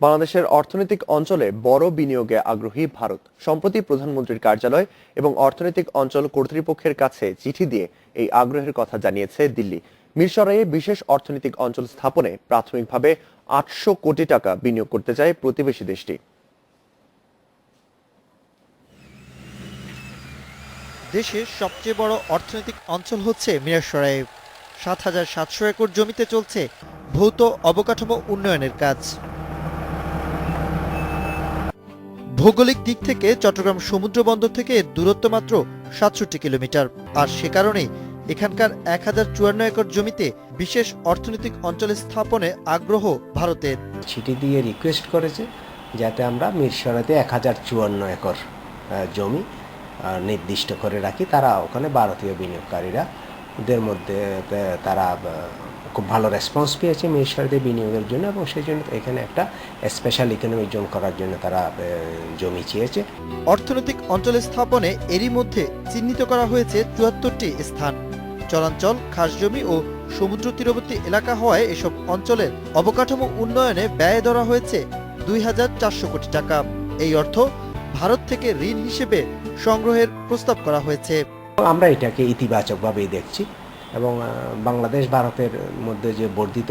বাংলাদেশের অর্থনৈতিক অঞ্চলে বড় বিনিয়োগে আগ্রহী ভারত। সম্প্রতি প্রধানমন্ত্রীর কার্যালয় এবং অর্থনৈতিক অঞ্চল কর্তৃপক্ষের কাছে চিঠি দিয়ে এই আগ্রহের কথা জানিয়েছে দিল্লি। মিরসরাইয়ে বিশেষ অর্থনৈতিক অঞ্চল স্থাপনে প্রাথমিকভাবে আটশো কোটি টাকা বিনিয়োগ করতে চায় প্রতিবেশী দেশটি। দেশের সবচেয়ে বড় অর্থনৈতিক অঞ্চল হচ্ছে মিরাসরাই। সাত হাজার সাতশো একর জমিতে চলছে ভৌত অবকাঠামো উন্নয়নের কাজ। ভৌগোলিক দিক থেকে চট্টগ্রাম সমুদ্র বন্দর থেকে দূরত্ব মাত্র সাতষট্টি কিলোমিটার। আর সে কারণেই এখানকার এক হাজার চুয়ান্ন একর জমিতে বিশেষ অর্থনৈতিক অঞ্চল স্থাপনে আগ্রহ ভারতের। চিঠি দিয়ে রিকোয়েস্ট করেছে যাতে আমরা মিরসরাতে এক হাজার চুয়ান্ন একর জমি নির্দিষ্ট করে রাখি। তারা ওখানে ভারতীয় বিনিয়োগকারীরা দের মধ্যে তারা খুব ভালো রেসপন্স পেয়েছে মিরসরাতে বিনিয়োগের জন্য এবং সেই জন্য এখানে একটা স্পেশাল ইকোনমিক জোন করার জন্য তারা জমি চেয়েছে। অর্থনৈতিক অঞ্চল স্থাপনে এরই মধ্যে চিহ্নিত করা হয়েছে চুয়াত্তরটি স্থান। চরাঞ্চল খাসজমি ও সমুদ্র তীরবর্তী এলাকা হওয়ায় এসব অঞ্চলের অবকাঠামো উন্নয়নে ব্যয় ধরা হয়েছে দুই হাজার চারশো কোটি টাকা। এই অর্থ ভারত থেকে ঋণ হিসেবে সংগ্রহের প্রস্তাব করা হয়েছে। আমরা এটাকে ইতিবাচকভাবেই দেখছি। এবং বাংলাদেশ ভারতের মধ্যে যে বর্ধিত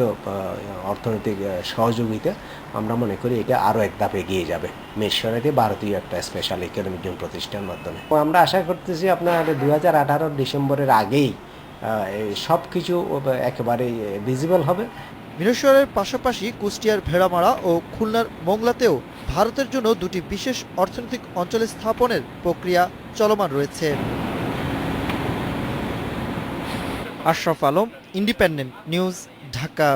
অর্থনৈতিক সহযোগিতা, আমরা মনে করি এটা আরও এক ধাপ এগিয়ে যাবে। মেশ্বরাতে ভারতীয় একটা স্পেশাল ইকোনমিক জোন প্রতিষ্ঠার মাধ্যমে। আমরা আশা করতেছি আপনার দু হাজার আঠারো ডিসেম্বরের আগেই সব কিছু একেবারে ভিজিবল হবে। মিরেশ্বরের পাশাপাশি কুষ্টিয়ার ভেড়ামারা ও খুলনার মোংলাতেও ভারতের জন্য দুটি বিশেষ অর্থনৈতিক অঞ্চল স্থাপনের প্রক্রিয়া চলমান রয়েছে। Ashraf Alam independent news Dhaka.